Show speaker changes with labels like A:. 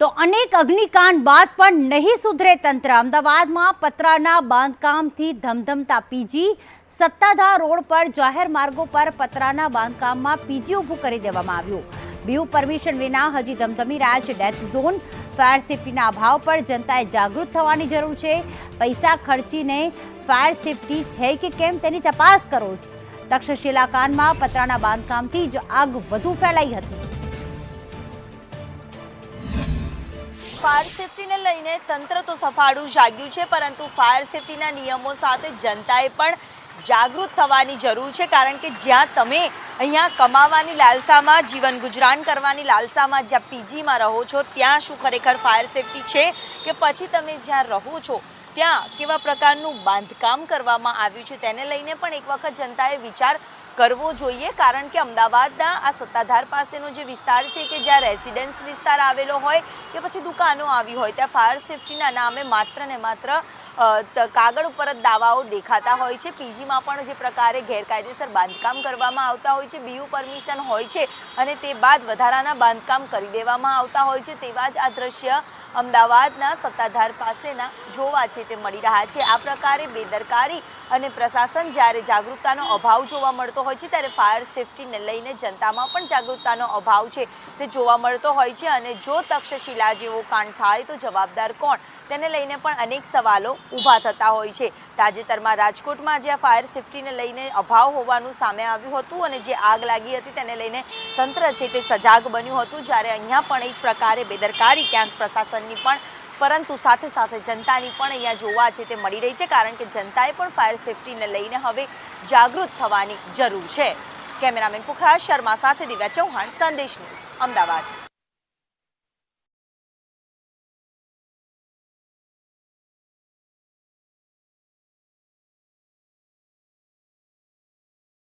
A: તો અનેક અગ્નિકાંડ બાદ પણ નહીં સુધરે તંત્ર. અમદાવાદમાં પતરાના બાંધકામથી ધમધમતા પીજી. સત્તાધાર રોડ પર જાહેર માર્ગો પર પતરાના બાંધકામમાં પીજી ઊભું કરી દેવામાં આવ્યું. બીયુ પરમિશન વિના હજી ધમધમી રહ્યા છે ડેથ ઝોન. ફાયર સેફટીના અભાવ પર જનતાએ જાગૃત થવાની જરૂર છે. પૈસા ખર્ચીને ફાયર સેફટી છે કે કેમ તેની તપાસ કરો. તક્ષશિલા કાંડમાં પતરાના બાંધકામથી જ આગ વધુ ફેલાઈ હતી.
B: ફાયર સેફટીને લઈને તંત્ર તો સફાળું જાગ્યું છે, પરંતુ ફાયર સેફટીના નિયમો સાથે જનતાએ પણ જાગૃત થવાની જરૂર છે, કારણ કે જ્યાં તમે અહીંયા કમાવાની લાલસામાં, જીવન ગુજરાન કરવાની લાલસામાં જ્યાં પીજીમાં રહો છો, ત્યાં શું ખરેખર ફાયર સેફટી છે કે પછી તમે જ્યાં રહો છો? ત્યાં કેવા પ્રકારનું બાંધકામ કરવામાં આવ્યું છે તેને લઈને પણ એક વખત જનતાએ વિચાર કરવો જોઈએ, કારણ કે અમદાવાદના આ સત્તાધાર પાસેનો જે વિસ્તાર છે કે જ્યાં રેસિડેન્સ વિસ્તાર આવેલો હોય કે પછી દુકાનો આવી હોય, ત્યાં ફાયર સેફટીના નામે માત્ર ને માત્ર કાગળ ઉપર જ દાવાઓ દેખાતા હોય છે. પીજીમાં પણ જે પ્રકારે ગેરકાયદેસર બાંધકામ કરવામાં આવતા હોય છે, બીયુ પરમિશન હોય છે અને તે બાદ વધારાના બાંધકામ કરી દેવામાં આવતા હોય છે. તેવા જ આ દ્રશ્ય અમદાવાદના સત્તાધાર પાસેના જોવા છે તે મળી રહ્યા છે. આ પ્રકારે બેદરકારી અને પ્રશાસન જ્યારે જાગૃતતાનો અભાવ જોવા મળતો હોય છે, ત્યારે ફાયર સેફટીને લઈને જનતામાં પણ જાગૃતતાનો અભાવ છે તે જોવા મળતો હોય છે. અને જો તક્ષશિલા જેવો કાંડ થાય તો જવાબદાર કોણ? તેને લઈને પણ અનેક સવાલો ઊભા થતા હોય છે. તાજેતરમાં રાજકોટમાં જ્યાં ફાયર સેફટીને લઈને અભાવ હોવાનું સામે આવ્યું હતું અને જે આગ લાગી હતી તેને લઈને તંત્ર છે તે સજાગ બન્યું હતું, જ્યારે અહીંયા પણ એ જ પ્રકારે બેદરકારી ક્યાંક પ્રશાસનની પણ, પરંતુ સાથે સાથે જનતાની પણ અહીંયા જોવા છે તે મળી રહી છે, કારણ કે જનતાએ પણ ફાયર સેફટીને લઈને હવે જાગૃત થવાની જરૂર છે. કેમેરામેન પુખરાજ શર્મા સાથે દિવ્યા ચૌહાણ, સંદેશ ન્યૂઝ, અમદાવાદ.